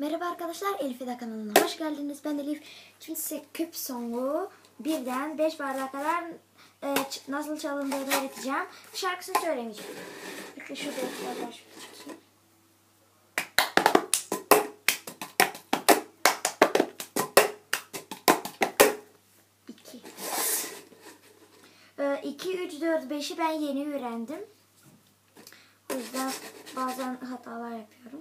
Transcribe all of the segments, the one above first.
Merhaba arkadaşlar Elif Eda kanalına hoş geldiniz. Ben Elif. Şimdi size küp songu birden 5 bardağa kadar e, nasıl çalındığını öğreteceğim. Şarkısını söylemeyeceğim. Bekle şurada çıkayım. İki. 2, 3, 4, 5'i ben yeni öğrendim. O yüzden bazen hatalar yapıyorum.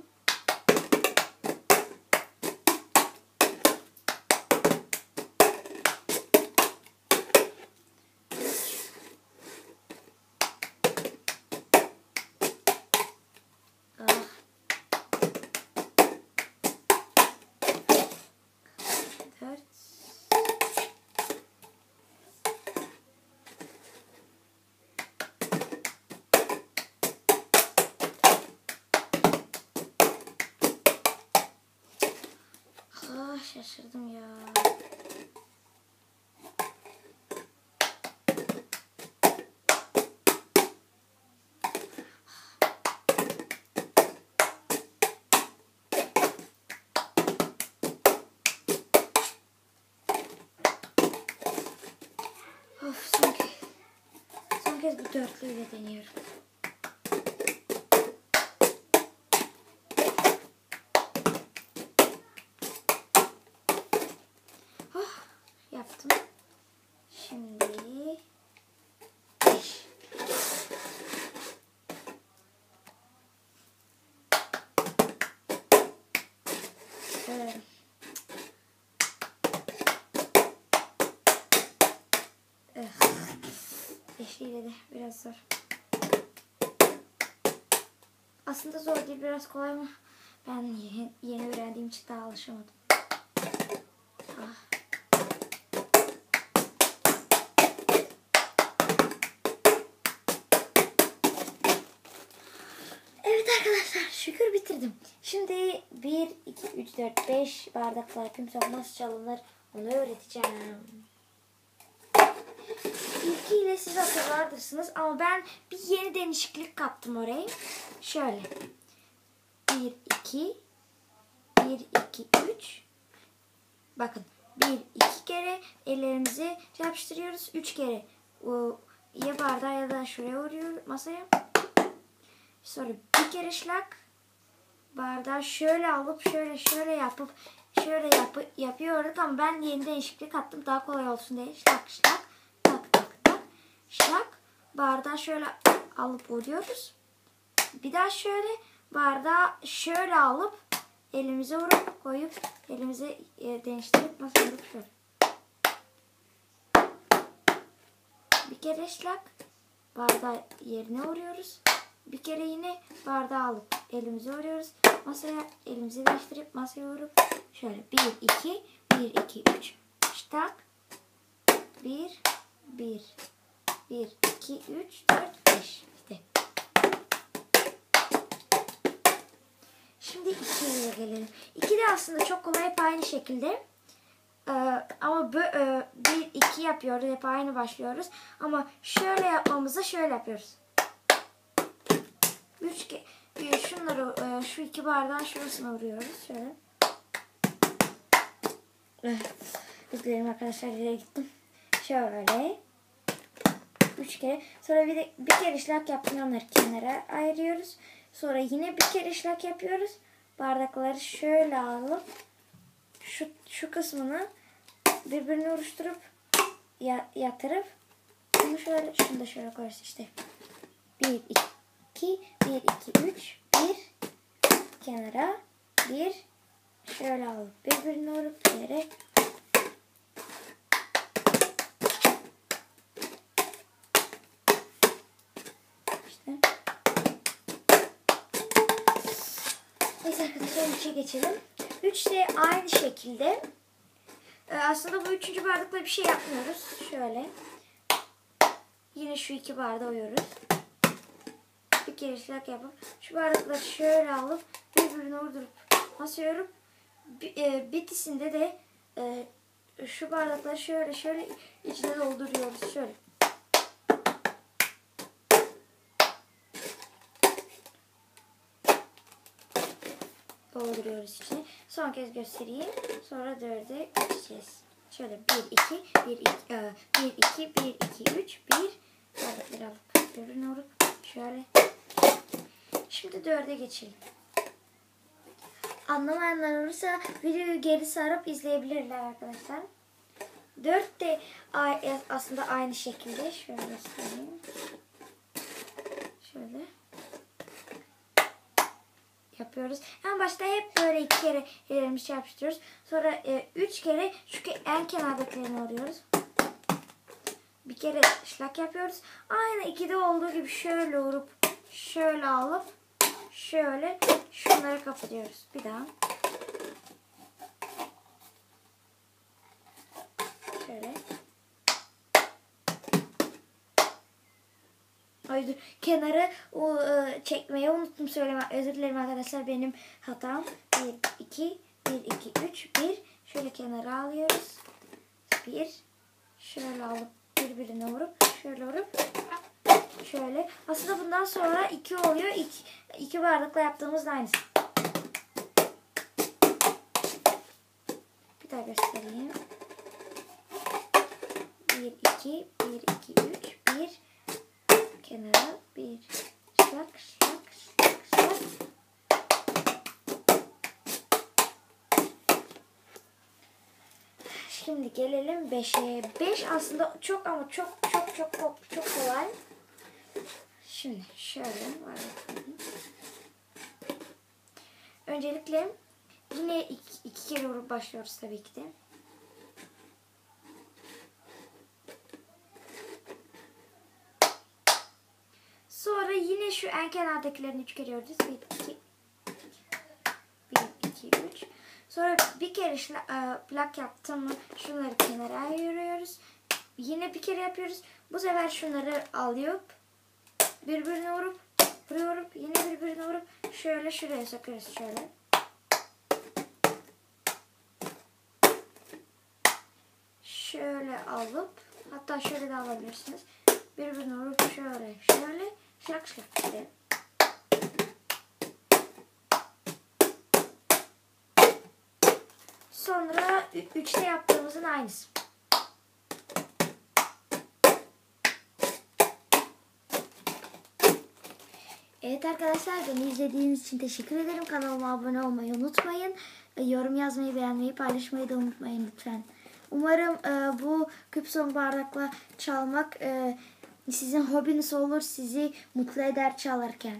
Şaşırdım ya. Of son kez bu dörtlüyle deniyorum. Oh, yaptım. Şimdi beş. Evet. Eh, Beşiyle de biraz zor. Aslında zor değil biraz kolay ama ben yeni, yeni öğrendiğim için daha alışamadım. Ah. Bitirdim. Şimdi 1, 2, 3, 4, 5 bardaklar tümsek nasıl çalınır onu öğreteceğim. İlkiyle siz hatırlardısınız ama ben bir yeni değişiklik kaptım oraya. Şöyle. 1, 2, 1, 2, 3. Bakın 1, 2 kere ellerimizi yapıştırıyoruz. 3 kere ya bardağa ya da şuraya vuruyoruz masaya. Sonra bir kere şlak bardağı şöyle alıp şöyle şöyle yapıp şöyle yapı, yapıyorduk ama ben yeni değişiklik attım daha kolay olsun diye şlak şlak tak tak tak şlak bardağı şöyle alıp vuruyoruz. Bir daha şöyle bardağı şöyle alıp elimize vurup koyup elimize e, değiştirip masaya şöyle. Bir kere şlak bardağı yerine vuruyoruz. Bir kere yine bardağı alıp elimize vuruyoruz. Masaya elimizi değiştirip masaya vurup şöyle 1 2 1 2 3 ştak 1 1 1 2 3 4 5 işte. Şimdi 2'ye gelelim. 2 de aslında çok kolay hep aynı şekilde. Ee, ama bö, e, 1 2 yapıyoruz hep aynı başlıyoruz. Ama şöyle yapmamızı şöyle yapıyoruz. Üç ke e, şunları e, şu iki bardağın şurasına vuruyoruz. Şöyle. Evet. Üzgünüm arkadaşlar yere gittim. Şöyle. Üç kere. Sonra bir de bir kere işlak yapmayanları kenara ayırıyoruz. Sonra yine bir kere işlak yapıyoruz. Bardakları şöyle alıp şu, şu kısmını birbirine oluşturup ya, yatırıp bunu şöyle şunu da şöyle koyuyoruz işte. Bir, iki, 2, 1, 2, 3, 1 kenara, 1 şöyle alıp birbirine vurup yere işte. Neyse arkadaşlar 3'e geçelim. 3 de aynı şekilde. Ee, aslında bu üçüncü bardakla bir şey yapmıyoruz. Şöyle. Yine şu iki bardağı uyuyoruz şlak yapıp şu bardakları şöyle alıp birbirine vurdurup basıyorum. E, bitisinde de e, şu bardakları şöyle şöyle içine dolduruyoruz. Şöyle. dolduruyoruz içine. Son kez göstereyim. Sonra 4'e geçeceğiz. Şöyle 1 2 1 2 e, 1 2 1 2 3 1 bardakları alıp birbirine vurup şöyle. Şimdi 4'e geçelim. Anlamayanlar olursa videoyu geri sarıp izleyebilirler arkadaşlar. 4 de aslında aynı şekilde. Şöyle göstereyim. Şöyle yapıyoruz. En başta hep böyle iki kere ellerimizi çarpıştırıyoruz. Sonra e, üç kere ke- en kenardakilerini alıyoruz. Bir kere şlak yapıyoruz. Aynı ikide olduğu gibi şöyle vurup şöyle alıp şöyle şunları kapatıyoruz. Bir daha. Şöyle. Ay dur, kenarı o, e, çekmeyi unuttum söyleme. Özür dilerim arkadaşlar benim hatam. 1, 2, 1, 2, 3, 1. Şöyle kenara alıyoruz. 1. Şöyle alıp birbirine vurup şöyle vurup şöyle. Aslında bundan sonra 2 oluyor. 2 iki bardakla yaptığımız da aynısı. Bir daha göstereyim. 1, 2, 1, 2, 3, 1 kenara bir şlak şlak şlak şlak. Şimdi gelelim 5'e. 5 aslında çok ama çok çok çok çok kolay. Şimdi şöyle bakalım. Öncelikle yine iki, iki kere vurup başlıyoruz tabii ki de. Sonra yine şu en kenardakilerini üç kere öreceğiz. Bir, iki, bir, iki, üç. Sonra bir kere şla- e, plak yaptım mı şunları kenara ayırıyoruz. Yine bir kere yapıyoruz. Bu sefer şunları alıp birbirine vurup buraya vurup yine birbirine vurup şöyle şuraya sokuyoruz şöyle. Şöyle alıp hatta şöyle de alabilirsiniz. Birbirine vurup şöyle şöyle şlak şlak işte. Sonra ü- üçte yaptığımızın aynısı. Evet arkadaşlar beni izlediğiniz için teşekkür ederim. Kanalıma abone olmayı unutmayın. Yorum yazmayı, beğenmeyi, paylaşmayı da unutmayın lütfen. Umarım e, bu küp son bardakla çalmak e, sizin hobiniz olur. Sizi mutlu eder çalarken.